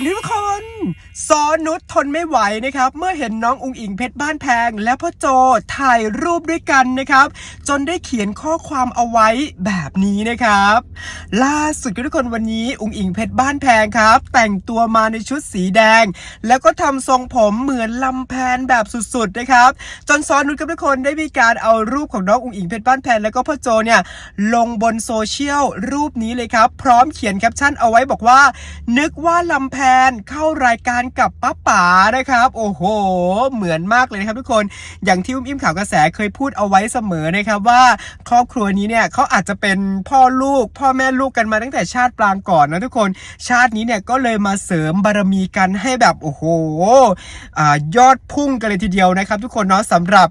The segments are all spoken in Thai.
วนทุกคน ซอนุชทนไม่ไหวนะครับ เมื่อเห็นน้องอุงอิงเพชรบ้านแพง และพ่อโจถ่ายรูปด้วยกันนะครับ จนได้เขียนข้อความเอาไว้แบบนี้นะครับ ล่าสุดทุกคนวันนี้อุงอิงเพชรบ้านแพงครับ แต่งตัวมาในชุดสีแดง แล้วก็ทำทรงผมเหมือนลำแพนแบบสุดๆนะครับ จนซอนุชกับทุกคนได้มีการเอารูปของน้องอุงอิงเพชรบ้านแพงแล้วก็พ่อโจเนี่ยลงบนโซเชียลรูปนี้เลยครับ พร้อมเขียนแคปชั่นเอาไว้บอกว่า นึกว่าลำแพนเข้ารายการกับป้าป๋านะครับ โอ้โห เหมือนมากเลยนะครับทุกคนอย่างที่อุ้มอิ่มข่าวกระแสเคยพูดเอาไว้เสมอนะครับว่าครอบครัวนี้เนี่ยเขาอาจจะเป็นพ่อลูก พ่อแม่ลูกกันมาตั้งแต่ชาติปรางก่อนนะทุกคน ชาตินี้เนี่ยก็เลยมาเสริมบารมีกันให้แบบโอ้โหอยอดพุ่งกันเลยทีเดียวนะครับ ทุกคนเนาะสำหรับ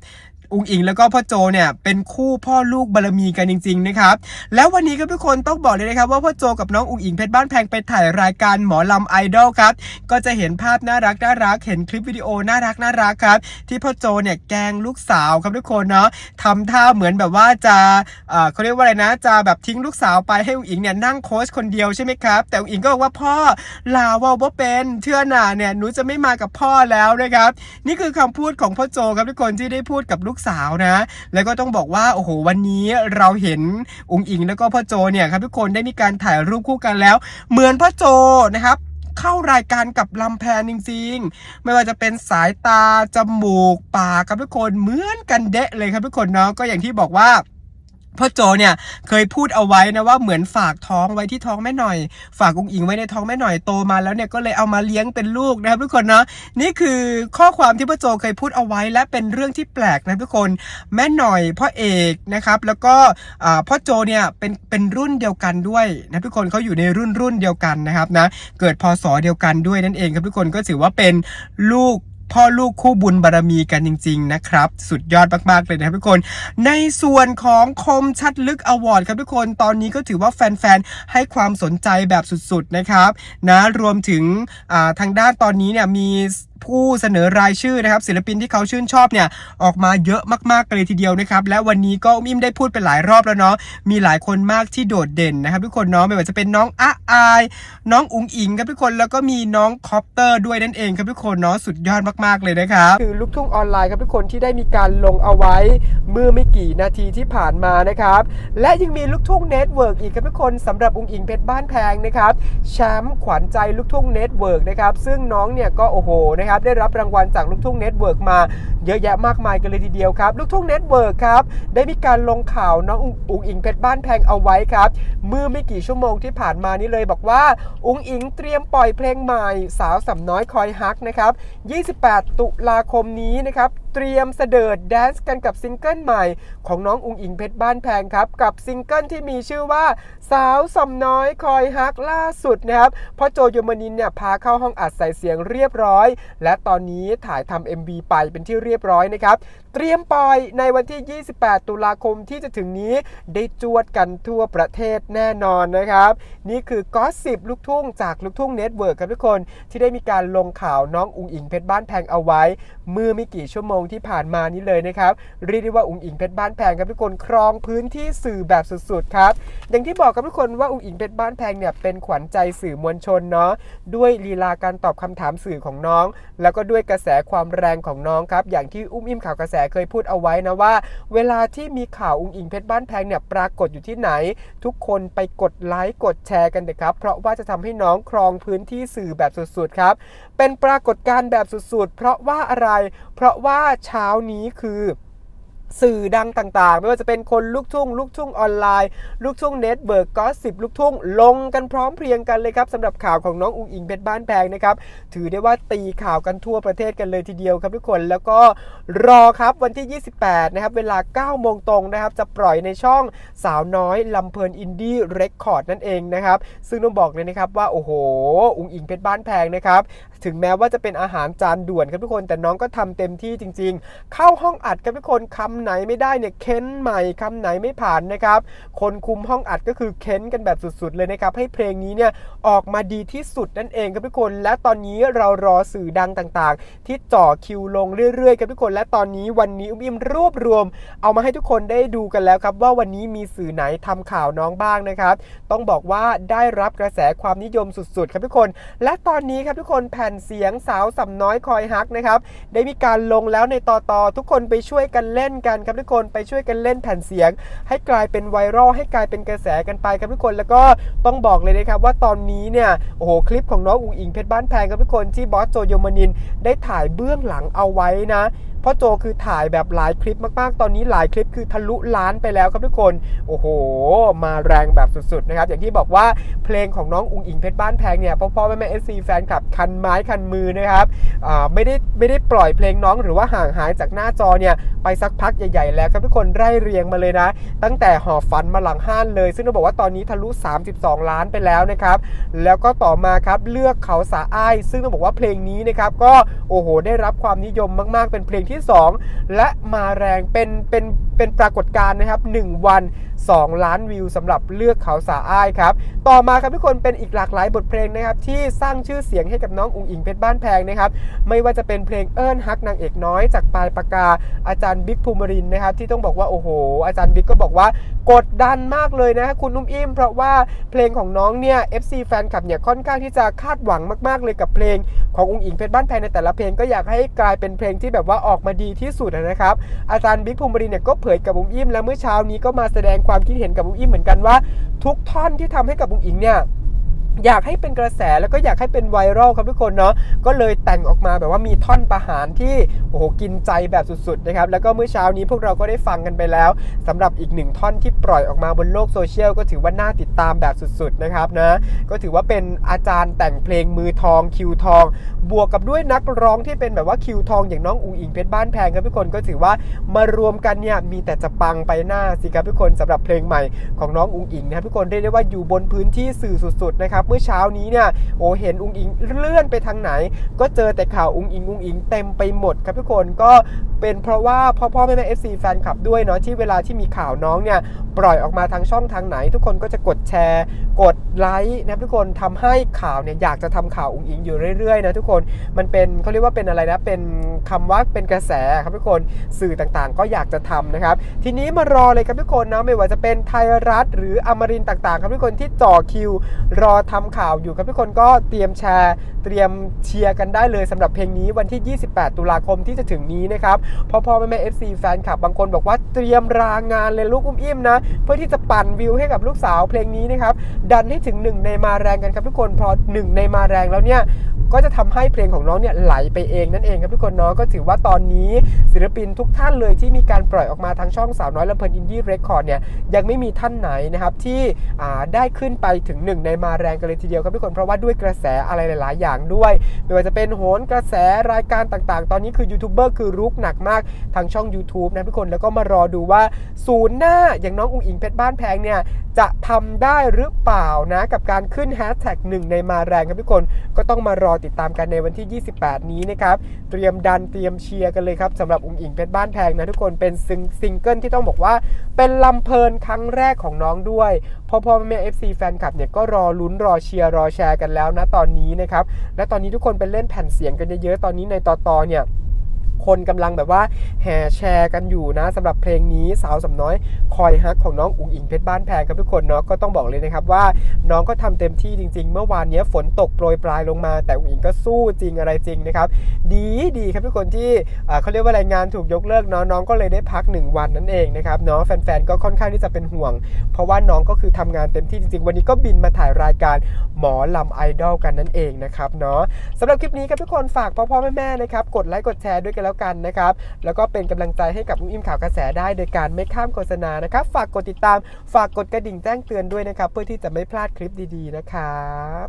อุงอิงแล้วก็พ่อโจเนี่ยเป็นคู่พ่อลูกบารมีกันจริงๆนะครับแล้ววันนี้ครับทุกคนต้องบอกเลยนะครับว่าพ่อโจกับน้องอุงอิงเพชรบ้านแพงไปถ่ายรายการหมอลำไอดอลครับก็จะเห็นภาพน่ารักน่ารักเห็นคลิปวิดีโอน่ารักน่ารักครับที่พ่อโจเนี่ยแกล้งลูกสาวครับทุกคนเนาะทำท่าเหมือนแบบว่าจะเออเขาเรียกว่าอะไรนะ จะแบบทิ้งลูกสาวไปให้อุงอิงเนี่ยนั่งโค้ชคนเดียวใช่ไหมครับแต่อุงอิงก็บอกว่าพ่อลาว่าว่าเป็นเชื่อหน่าเนี่ยหนูจะไม่มากับพ่อแล้วนะครับนี่คือคำพูดของพ่อโจครับทุกคนที่ได้พูดกับลูกสาวนะ แล้วก็ต้องบอกว่าโอ้โหวันนี้เราเห็นองค์อิงแล้วก็พ่อโจเนี่ยครับทุกคนได้มีการถ่ายรูปคู่กันแล้ว เหมือนพ่อโจนะครับเข้ารายการกับลำแพนจริงๆ ไม่ว่าจะเป็นสายตา จมูก ปากครับทุกคนเหมือนกันเดะเลยครับทุกคนเนาะก็อย่างที่บอกว่า พ่อโจเนี่ยเคยพูดเอาไว้นะว่าเหมือนฝากท้องไว้ที่ท้องแม่หน่อย ฝากอุงอิงไว้ในท้องแม่หน่อยโตมาแล้วเนี่ยก็เลยเอามาเลี้ยงเป็นลูกนะครับทุกคนเนาะนี่คือข้อความที่พ่อโจเคยพูดเอาไว้และเป็นเรื่องที่แปลกนะทุกคนแม่หน่อยพ่อเอกนะครับแล้วก็พ่อโจเนี่ยเป็นเป็นรุ่นเดียวกันด้วยนะทุกคนเขาอยู่ในรุ่นรุ่นเดียวกันนะครับนะเกิดพศเดียวกันด้วยนั่นเองครับทุกคนก็ถือว่าเป็นลูก พ่อลูกคู่บุญบารมีกันจริง ๆ นะครับ สุดยอดมากๆเลยนะครับทุกคน ในส่วนของคมชัดลึกอวอร์ดครับทุกคนตอนนี้ก็ถือว่าแฟนๆ ให้ความสนใจแบบสุดๆนะครับนะรวมถึงทางด้านตอนนี้เนี่ยมี ผู้เสนอรายชื่อนะครับศิลปินที่เขาชื่นชอบเนี่ยออกมาเยอะมากๆกันเลยทีเดียวนะครับและวันนี้ก็มิมได้พูดไปหลายรอบแล้วเนาะมีหลายคนมากที่โดดเด่นนะครับทุกคนเนาะไม่ว่าจะเป็นน้องอะอาย น้องอุ๋งอิงครับทุกคนแล้วก็มีน้องคอปเตอร์ด้วยนั่นเองครับทุกคนเนาะสุดยอดมากๆเลยนะครับคือลูกทุ่งออนไลน์ครับทุกคนที่ได้มีการลงเอาไว้ เมื่อไม่กี่นาทีที่ผ่านมานะครับ และยังมีลูกทุ่งเน็ตเวิร์กอีกครับทุกคนสำหรับอุ๋งอิงเพชรบ้านแพงนะครับแชมป์ขวัญใจลูกทุ่งเน็ตเวิร์กนะครับซึ่งน้องเนี่ยก็โอ้โหนะครับได้รับรางวัลจากลูกทุ่งเน็ตเวิร์กมาเยอะแยะมากมายกันเลยทีเดียวครับ ลูกทุ่งเน็ตเวิร์กครับได้มีการลงข่าวน้องอุ๋งอุ๋งอิงเพชรบ้านแพงเอาไว้ครับเมื่อไม่กี่ชั่วโมงที่ผ่านมานี้เลยบอกว่าอุ๋งอิงเตรียมปล่อยเพลงใหม่สาวสำน้อยคอยฮักนะครับ 28 ตุลาคมนี้นะครับ เตรียมเสดิร์ดแดนซ์กันกับซิงเกิลใหม่ของน้องอุงอิงเพชรบ้านแพงครับ กับซิงเกิลที่มีชื่อว่า สาวสำน้อยคอยฮักล่าสุดนะครับพ่อโจโยมานินเนี่ยพาเข้าห้องอัดใส่เสียงเรียบร้อย และตอนนี้ถ่ายทำ MV ไปเป็นที่เรียบร้อยนะครับเตรียมปล่อยในวันที่ 28 ตุลาคมที่จะถึงนี้ได้จวดกันทั่วประเทศแน่นอนนะครับ นี่คือก็สิบลูกทุ่งจากลูกทุ่งเน็ตเวิร์กครับทุกคน ที่ได้มีการลงข่าวน้องอุ๋งอิงเพชรบ้านแพงเอาไว้ เมื่อไม่กี่ชั่วโมงที่ผ่านมานี้เลยนะครับ เรียกได้ว่าอุ๋งอิงเพชรบ้านแพงครับทุกคนครองพื้นที่สื่อแบบสุดๆครับอย่างที่บอกกับทุกคนว่าอุ๋งอิงเพชรบ้านแพงเนี่ยเป็นขวัญใจสื่อมวลชนเนาะด้วยลีลาการตอบคำถามสื่อของน้อง แล้วก็ด้วยกระแสความแรงของน้องครับอย่างที่อุ้มอิ่มข่าวกระแสเคยพูดเอาไว้นะว่า เวลาที่มีข่าวอุ๋งอิงเพชรบ้านแพงเนี่ยปรากฏอยู่ที่ไหน ทุกคนไปกดไลค์กดแชร์กันเถอะครับ เพราะว่าจะทำให้น้องครองพื้นที่สื่อแบบสุดๆครับ เป็นปรากฏการณ์แบบสุดๆ เพราะว่าอะไร เพราะว่าเช้านี้คือ สื่อดังต่างๆ ไม่ว่าจะเป็นคนลูกทุ่ง ลูกทุ่งออนไลน์ ลูกทุ่งเน็ตเบิร์กก็สิบลูกทุ่ง ลงกันพร้อมเพรียงกันเลยครับสำหรับข่าวของน้องอุงอิงเพชรบ้านแพงนะครับ ถือได้ว่าตีข่าวกันทั่วประเทศกันเลยทีเดียวครับทุกคนแล้วก็รอครับวันที่ 28 นะครับ เวลา 9 โมงตรงนะครับ จะปล่อยในช่องสาวน้อยลำเพลินอินดี้เรคคอร์ดนั่นเองนะครับ ซึ่งต้องบอกเลยนะครับว่า โอ้โห อุงอิงเพชรบ้านแพงนะครับ ถึงแม้ว่าจะเป็นอาหารจานด่วนครับทุกคนแต่น้องก็ทำเต็มที่จริง ๆ เข้าห้องอัดครับทุกคนคำำไหนไม่ได้เนี่ยเค้นใหม่คำไหนไม่ผ่านนะครับคนคุมห้องอัดก็คือเค้นกันแบบสุดๆ เลยนะครับให้เพลงนี้เนี่ยออกมาดีที่สุดนั่นเองครับทุกคน และตอนนี้เรารอสื่อดังต่างๆ ที่จ่อคิวลงเรื่อยๆครับทุกคน และตอนนี้วันนี้อุ้มอิมรวบรวม เอามาให้ทุกคนได้ดูกันแล้วครับ ว่าวันนี้มีสื่อไหนทำข่าวน้องบ้างนะครับ ต้องบอกว่าได้รับกระแสความนิยมสุดๆ ครับทุกคน และตอนนี้ครับทุกคนแผ่นผ่นเสียงสาวสำน้อยคอยฮักนะครับได้มีการลงแล้วในต่อต่อทุกคนไปช่วยกันเล่นกันครับทุกคนไปช่วยกันเล่นแผ่นเสียง ให้กลายเป็นไวรัลให้กลายเป็นกระแสกันไปครับทุกคนแล้วก็ต้องบอกเลยนะครับว่าตอนนี้เนี่ยโอ้โหคลิปของน้องอุ๋งอิงเพชรบ้านแพงครับทุกคนที่บอสโจโยมานินได้ถ่ายเบื้องหลังเอาไว้นะ พราะโจคือถ่ายแบบหลายคลิปมากๆ ตอนนี้หลายคลิปคือทะลุล้านไปแล้วครับทุกคน โอ้โห มาแรงแบบสุดๆนะครับ อย่างที่บอกว่าเพลงของน้องอุ๋งอิงเพชรบ้านแพงเนี่ยพ่อพ่อแม่แม่เอฟซีแฟนคลับคันไม้คันมือนะครับไม่ได้ไม่ได้ปล่อยเพลงน้องหรือว่าห่างหายจากหน้าจอเนี่ยไปสักพักใหญ่ๆ แล้วครับทุกคนไล่เรียงมาเลยนะ ตั้งแต่หอบฝันมาหลังห้านเลย ซึ่งต้องบอกว่าตอนนี้ทะลุ 32 ล้านไปแล้วนะครับ แล้วก็ต่อมาครับเลือกเขาสาอ้าย ซึ่งต้องบอกว่าเพลงนี้นะครับก็โอ้โหได้รับความนิยมมากๆเป็นเพลงที่ 2 และมาแรงเป็นเป็นเป็นปรากฏการณ์นะครับ 1 วัน 2 ล้านวิวสำหรับเลือกเขาสาอ้ายครับ ต่อมาครับทุกคนเป็นอีกหลากหลายบทเพลงนะครับ ที่สร้างชื่อเสียงให้กับน้องอุ๋งอิงเพชรบ้านแพงนะครับ ไม่ว่าจะเป็นเพลงเอิ้นฮักนางเอกน้อยจากปลายปากกาอาจารย์บิ๊กภูมิรินนะครับ ที่ต้องบอกว่าโอ้โห อาจารย์บิ๊กก็บอกว่ากดดันมากเลยนะคุณนุ่มอิ่มเพราะว่าเพลงของน้องเนี่ย FC แฟนคลับเนี่ยค่อนข้างที่จะคาดหวังมาก ๆ เลยกับเพลงของอุ๋งอิงเพชรบ้านแพงในแต่ละเพลงก็อยากให้กลายเป็นเพลงที่แบบว่าออกมาดีที่สุดนะครับ อาจารย์บิ๊กภูมิรินทร์เนี่ยก็เผยกับบุ๋มอิ่มแล้วเมื่อเช้านี้ก็มาแสดงความคิดเห็นกับบุ๋มอิ่มเหมือนกันว่า ทุกท่อนที่ทำให้กับบุ๋มอิงเนี่ย อยากให้เป็นกระแสแล้วก็อยากให้เป็นไวรัลครับทุกคนเนาะก็เลยแต่งออกมาแบบว่ามีท่อนประหารที่โอ้โหกินใจแบบสุดๆนะครับแล้วก็เมื่อเช้านี้พวกเราก็ได้ฟังกันไปแล้วสำหรับอีกหนึ่งท่อนที่ปล่อยออกมาบนโลกโซเชียลก็ถือว่าน่าติดตามแบบสุดๆนะครับนะก็ถือว่าเป็นอาจารย์แต่งเพลงมือทองคิวทอง บวกกับด้วยนักร้องที่เป็นแบบว่าคิวทองอย่างน้องอุงอิงเพชรบ้านแพงครับทุกคนก็ถือว่ามารวมกันเนี่ยมีแต่จะปังไปหน้าสิครับทุกคนสำหรับเพลงใหม่ของน้องอุงอิงนะครับทุกคนเรียกได้ว่าอยู่บนพื้นที่สื่อสุดๆนะครับเมื่อเช้านี้เนี่ยโอ้เห็นอุงอิงเลื่อนไปทางไหน ก็เจอแต่ข่าวอุงอิงอุงอิงเต็มไปหมดครับทุกคนก็เป็นเพราะว่าพ่อพ่อแม่แม่เอฟซีแฟนคลับด้วยเนาะที่เวลาที่มีข่าวน้องเนี่ยปล่อยออกมาทางช่องทางไหน ทุกคนก็จะกดแชร์ กดไลค์นะครับทุกคนทำให้ข่าวเนี่ยอยากจะทำข่าวอุงอิงอยู่เรื่อยๆนะทุกคนมันเป็นเขาเรียกว่าเป็นอะไรนะเป็นคำว่าเป็นกระแสครับทุกคนสื่อต่างๆ ก็อยากจะทำนะครับ ทีนี้มารอเลยครับทุกคนนะไม่ว่าจะเป็นไทยรัฐ หรืออมรินต์ต่างๆ ครับทุกคนที่จ่อคิว รอทำทำข่าวอยู่ครับทุกคนก็เตรียมแชร์เตรียมเชียร์กันได้เลยสำหรับเพลงนี้วันที่ 28 ตุลาคมที่จะถึงนี้นะครับพ่อพ่อแม่แม่เอฟซีแฟนคลับบางคนบอกว่าเตรียมรางานเลยลูกอุ้มอิ่มนะ เพื่อที่จะปั่นวิวให้กับลูกสาวเพลงนี้นะครับดันให้ถึงหนึ่งในมาแรงกันครับทุกคนพอหนึ่งในมาแรงแล้วเนี่ย ก็จะทำให้เพลงของน้องเนี่ยไหลไปเองนั่นเองครับทุกคนเนาะก็ถือว่าตอนนี้ศิลปินทุกท่านเลยที่มีการปล่อยออกมาทางช่องสาวน้อยลำเพลินอินดี้เรคคอร์ดเนี่ยยังไม่มีท่านไหนนะครับที่อ่าได้ขึ้นไปถึงหนึ่งในมาแรงกันเลยทีเดียวครับทุกคนเพราะว่าด้วยกระแสอะไรหลาย ๆ อย่างด้วยไม่ว่าจะเป็นโหนกระแสรายการต่างๆ ตอนนี้คือยูทูบเบอร์คือรุกหนักมากทางช่อง YouTube นะทุกคนแล้วก็มารอดูว่าศูนย์หน้าอย่างน้องอุ๋งอิงเพชรบ้านแพงเนี่ยจะทำได้หรือเปล่านะกับการขึ้นแฮชแท็กหนึ่งในมาแรงครับทุกคนก็ต้องมารอติดตามกันในวันที่ 28 นี้นะครับ เตรียมดันเตรียมเชียร์กันเลยครับสำหรับอุ้งอิงเพชรบ้านแพงนะทุกคนเป็นซิงซิงเกิลที่ต้องบอกว่า เป็นลำเพลินครั้งแรกของน้องด้วยพ่อพ่อแม่เอฟซีแฟนคลับเนี่ยก็รอลุ้นรอเชียร์รอแชร์กันแล้วนะตอนนี้นะครับและตอนนี้ทุกคนเป็นเล่นแผ่นเสียงกันเยอะๆตอนนี้ในต่อตอเนี่ย คนกำลังแบบว่าแห่แชร์กันอยู่นะสำหรับเพลงนี้สาวสำน้อยคอยฮักของน้องอุ๋งอิงเพชรบ้านแพงครับทุกคนเนาะก็ต้องบอกเลยนะครับว่าน้องก็ทำเต็มที่จริง ๆ เมื่อวานนี้ฝนตกโปรยปลายลงมา แต่อุ๋งอิงก็สู้จริงอะไรจริงนะครับดีดีครับทุกคนที่เขาเรียกว่ารายงานถูกยกเลิกเนาะน้องก็เลยได้พัก 1 วันนั่นเองนะครับเนาะแฟนๆก็ค่อนข้างที่จะเป็นห่วง เพราะว่าน้องก็คือทำงานเต็มที่จริงๆ วันนี้ก็บินมาถ่ายรายการหมอลำไอดอลกันนั่นเองนะครับเนาะสำหรับคลิปนี้ครับทุกคนฝากพ่อพ่อแม่ๆนะครับกดไลค์กดแชร์ด้วยกันแล้วแล้วกันนะครับ แล้วก็เป็นกำลังใจให้กับอุ้มอิ่มข่าวกระแสได้ โดยการไม่ข้ามโฆษณานะครับ ฝากกดติดตาม ฝากกดกระดิ่งแจ้งเตือนด้วยนะครับ เพื่อที่จะไม่พลาดคลิปดีๆนะครับ